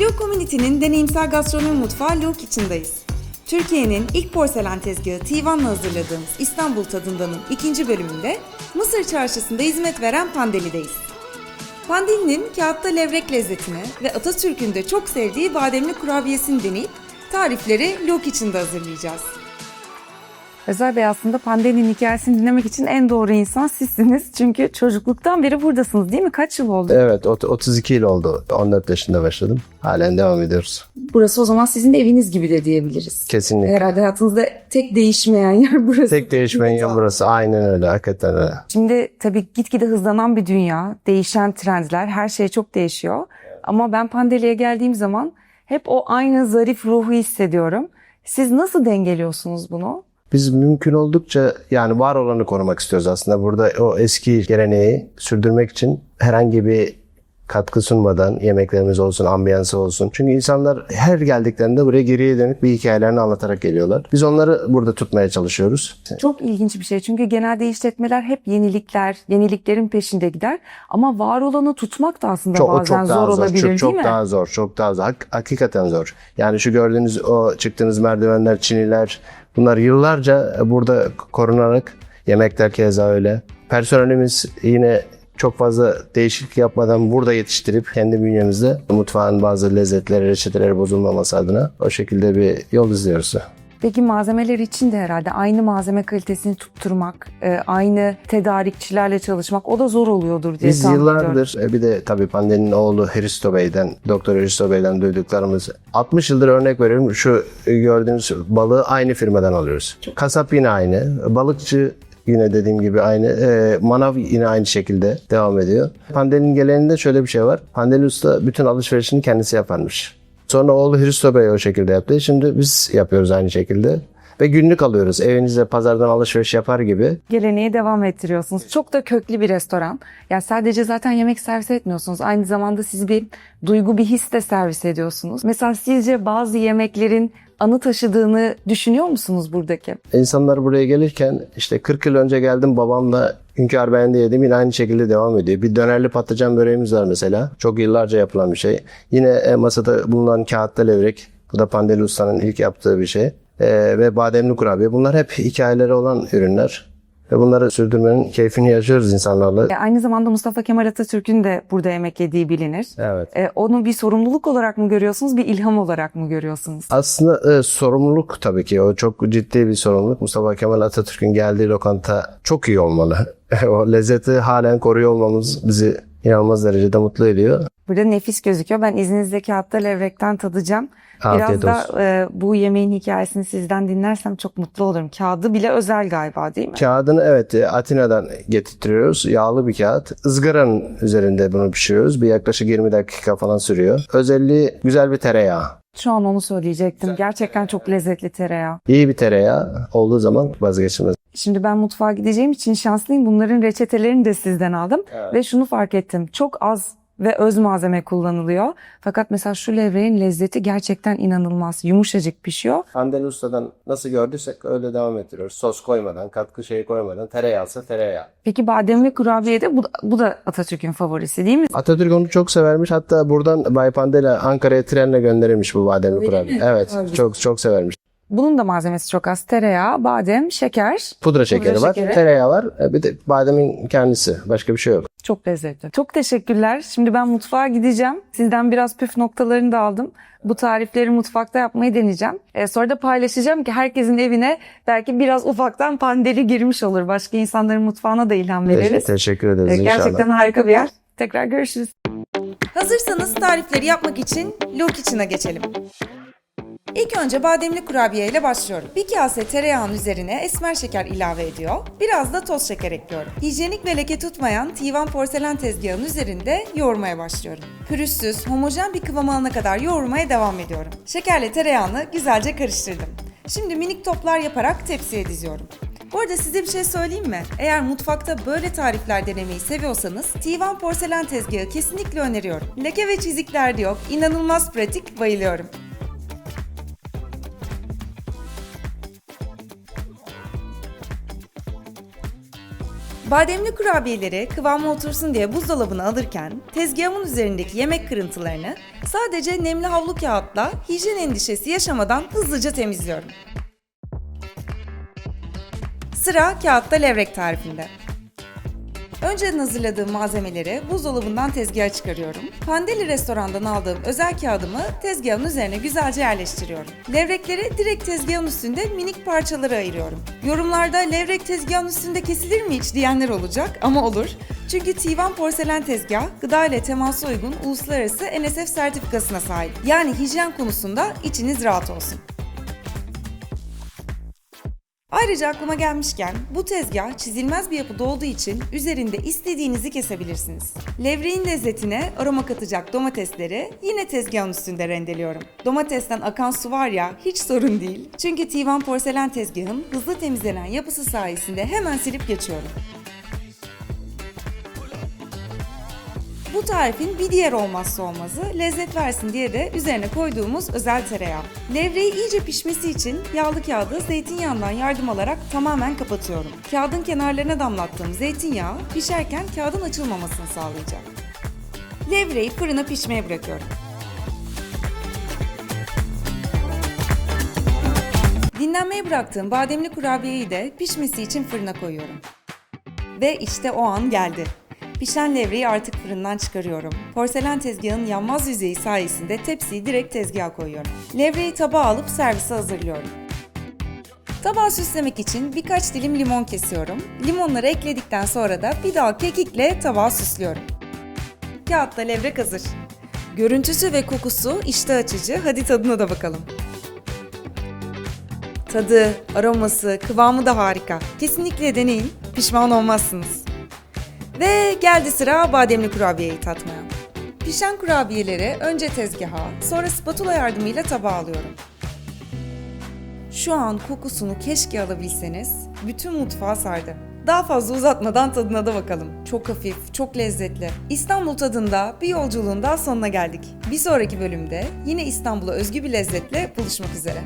Lou Community'nin deneyimsel gastronomi mutfağı Lou Kitchen'dayız. Türkiye'nin ilk porselen tezgahı Tivan'la hazırladığımız İstanbul Tadında'nın ikinci bölümünde Mısır Çarşısı'nda hizmet veren Pandeli'deyiz. Pandeli'nin kağıtta levrek lezzetini ve Atatürk'ün de çok sevdiği bademli kurabiyesini deneyip tarifleri Lou Kitchen'da hazırlayacağız. Özer Bey aslında Pandeli'nin hikayesini dinlemek için en doğru insan sizsiniz. Çünkü çocukluktan beri buradasınız değil mi? Kaç yıl oldu? Evet ot- 32 yıl oldu. 14 yaşında başladım. Halen devam ediyoruz. Burası o zaman sizin de eviniz gibi de diyebiliriz. Kesinlikle. Herhalde hayatınızda tek değişmeyen yer burası. Tek değişmeyen yer burası. Aynen öyle. Hakikaten öyle. Şimdi tabii gitgide hızlanan bir dünya, değişen trendler, her şey çok değişiyor. Ama ben Pandeli'ye geldiğim zaman hep o aynı zarif ruhu hissediyorum. Siz nasıl dengeliyorsunuz bunu? Biz mümkün oldukça yani var olanı korumak istiyoruz aslında. Burada o eski geleneği sürdürmek için herhangi bir katkı sunmadan yemeklerimiz olsun, ambiyansı olsun. Çünkü insanlar her geldiklerinde buraya geriye dönük bir hikayelerini anlatarak geliyorlar. Biz onları burada tutmaya çalışıyoruz. Çok ilginç bir şey çünkü genelde işletmeler hep yenilikler, yeniliklerin peşinde gider. Ama var olanı tutmak da aslında Çok, bazen çok daha zor zor. olabilir çok, değil çok mi? daha zor. Çok daha zor. Hak- hakikaten zor. Yani şu gördüğünüz o çıktığınız merdivenler, çiniler bunlar yıllarca burada korunarak yemekler keza öyle. Personelimiz yine çok fazla değişiklik yapmadan burada yetiştirip kendi bünyemizde mutfağın bazı lezzetleri, reçeteleri bozulmaması adına o şekilde bir yol izliyoruz. Peki malzemeler için de herhalde aynı malzeme kalitesini tutturmak, e, aynı tedarikçilerle çalışmak o da zor oluyordur diye Biz tahmin ediyorum. yıllardır e, bir de tabii Pandeli'nin oğlu Hristo Bey'den, Doktor Hristo Bey'den duyduklarımız 60 yıldır örnek veriyorum şu gördüğünüz balığı aynı firmadan alıyoruz. Kasap yine aynı, balıkçı yine dediğim gibi aynı, e, manav yine aynı şekilde devam ediyor. Pandeli'nin geleneğinde şöyle bir şey var. Pandeli Usta bütün alışverişini kendisi yaparmış. Sonra oğlu Hristo Bey o şekilde yaptı. Şimdi biz yapıyoruz aynı şekilde. Ve günlük alıyoruz. Evinizde pazardan alışveriş yapar gibi. Geleneği devam ettiriyorsunuz. Çok da köklü bir restoran. Yani sadece zaten yemek servis etmiyorsunuz. Aynı zamanda siz bir duygu, bir his de servis ediyorsunuz. Mesela sizce bazı yemeklerin anı taşıdığını düşünüyor musunuz buradaki? İnsanlar buraya gelirken işte 40 yıl önce geldim babamla Hünkar Beğendi yedim yine aynı şekilde devam ediyor. Bir dönerli patlıcan böreğimiz var mesela. Çok yıllarca yapılan bir şey. Yine e, masada bulunan kağıtta levrek. Bu da Pandeli Usta'nın ilk yaptığı bir şey. E, ve bademli kurabiye. Bunlar hep hikayeleri olan ürünler. Ve bunları sürdürmenin keyfini yaşıyoruz insanlarla. E, aynı zamanda Mustafa Kemal Atatürk'ün de burada yemek yediği bilinir. Evet. E, onu bir sorumluluk olarak mı görüyorsunuz, bir ilham olarak mı görüyorsunuz? Aslında e, sorumluluk tabii ki o çok ciddi bir sorumluluk. Mustafa Kemal Atatürk'ün geldiği lokanta çok iyi olmalı. o lezzeti halen koruyor olmamız bizi inanılmaz derecede mutlu ediyor. Burada nefis gözüküyor. Ben izninizle kağıtta levrekten tadacağım. Afiyet Biraz olsun. da e, bu yemeğin hikayesini sizden dinlersem çok mutlu olurum. Kağıdı bile özel galiba değil mi? Kağıdını evet e, Atina'dan getirtiyoruz. Yağlı bir kağıt. Izgaranın üzerinde bunu pişiriyoruz. Bir yaklaşık 20 dakika falan sürüyor. Özelliği güzel bir tereyağı. Şu an onu söyleyecektim. Gerçekten çok lezzetli tereyağı. İyi bir tereyağı olduğu zaman vazgeçilmez. Şimdi ben mutfağa gideceğim için şanslıyım. Bunların reçetelerini de sizden aldım. Ve şunu fark ettim. Çok az ve öz malzeme kullanılıyor. Fakat mesela şu levreğin lezzeti gerçekten inanılmaz. Yumuşacık pişiyor. Pandeli Usta'dan nasıl gördüysek öyle devam ettiriyoruz. Sos koymadan, katkı şeyi koymadan. Tereyağısa tereyağı. Peki bademli kurabiye de bu, da- bu da Atatürk'ün favorisi değil mi? Atatürk onu çok severmiş. Hatta buradan Bay Pandeli Ankara'ya trenle gönderilmiş bu bademli kurabiye. Evet, çok çok severmiş. Bunun da malzemesi çok az. Tereyağı, badem, şeker. Pudra şekeri var, şekeri. tereyağı var. e, Bir de bademin kendisi. Başka bir şey yok. Çok lezzetli. Çok teşekkürler. Şimdi ben mutfağa gideceğim. Sizden biraz püf noktalarını da aldım. Bu tarifleri mutfakta yapmayı deneyeceğim. Ee, sonra da paylaşacağım ki herkesin evine belki biraz ufaktan pandeli girmiş olur. Başka insanların mutfağına da ilham Te- veririz. teşekkür ederiz Ee, inşallah. Gerçekten harika bir yer. Tekrar görüşürüz. Hazırsanız tarifleri yapmak için Lou Kitchen'a geçelim. İlk önce bademli kurabiye ile başlıyorum. Bir kase tereyağın üzerine esmer şeker ilave ediyor. Biraz da toz şeker ekliyorum. Hijyenik ve leke tutmayan Tivan porselen tezgahının üzerinde yoğurmaya başlıyorum. Pürüzsüz, homojen bir kıvam alana kadar yoğurmaya devam ediyorum. Şekerle tereyağını güzelce karıştırdım. Şimdi minik toplar yaparak tepsiye diziyorum. Bu arada size bir şey söyleyeyim mi? Eğer mutfakta böyle tarifler denemeyi seviyorsanız Tivan porselen tezgahı kesinlikle öneriyorum. Leke ve çizikler de yok. İnanılmaz pratik, bayılıyorum. Bademli kurabiyeleri kıvama otursun diye buzdolabına alırken tezgahımın üzerindeki yemek kırıntılarını sadece nemli havlu kağıtla hijyen endişesi yaşamadan hızlıca temizliyorum. Sıra kağıtta levrek tarifinde. Önceden hazırladığım malzemeleri buzdolabından tezgaha çıkarıyorum. Pandeli restorandan aldığım özel kağıdımı tezgahın üzerine güzelce yerleştiriyorum. Levrekleri direkt tezgahın üstünde minik parçalara ayırıyorum. Yorumlarda levrek tezgahın üstünde kesilir mi hiç diyenler olacak ama olur. Çünkü Tivan porselen tezgah gıda ile temasa uygun uluslararası NSF sertifikasına sahip. Yani hijyen konusunda içiniz rahat olsun. Ayrıca aklıma gelmişken bu tezgah çizilmez bir yapıda olduğu için üzerinde istediğinizi kesebilirsiniz. Levreğin lezzetine aroma katacak domatesleri yine tezgahın üstünde rendeliyorum. Domatesten akan su var ya hiç sorun değil. Çünkü Tivan porselen tezgahın hızlı temizlenen yapısı sayesinde hemen silip geçiyorum. Bu tarifin bir diğer olmazsa olmazı lezzet versin diye de üzerine koyduğumuz özel tereyağı. Levreği iyice pişmesi için yağlı kağıdı zeytinyağından yardım alarak tamamen kapatıyorum. Kağıdın kenarlarına damlattığım zeytinyağı pişerken kağıdın açılmamasını sağlayacak. Levreyi fırına pişmeye bırakıyorum. Dinlenmeye bıraktığım bademli kurabiyeyi de pişmesi için fırına koyuyorum. Ve işte o an geldi. Pişen levreyi artık fırından çıkarıyorum. Porselen tezgahın yanmaz yüzeyi sayesinde tepsiyi direkt tezgaha koyuyorum. Levreyi tabağa alıp servise hazırlıyorum. Tabağı süslemek için birkaç dilim limon kesiyorum. Limonları ekledikten sonra da bir daha kekikle tabağı süslüyorum. Kağıtta levrek hazır. Görüntüsü ve kokusu iştah açıcı. Hadi tadına da bakalım. Tadı, aroması, kıvamı da harika. Kesinlikle deneyin, pişman olmazsınız. Ve geldi sıra bademli kurabiyeyi tatmaya. Pişen kurabiyeleri önce tezgaha, sonra spatula yardımıyla tabağa alıyorum. Şu an kokusunu keşke alabilseniz, bütün mutfağı sardı. Daha fazla uzatmadan tadına da bakalım. Çok hafif, çok lezzetli. İstanbul tadında bir yolculuğun daha sonuna geldik. Bir sonraki bölümde yine İstanbul'a özgü bir lezzetle buluşmak üzere.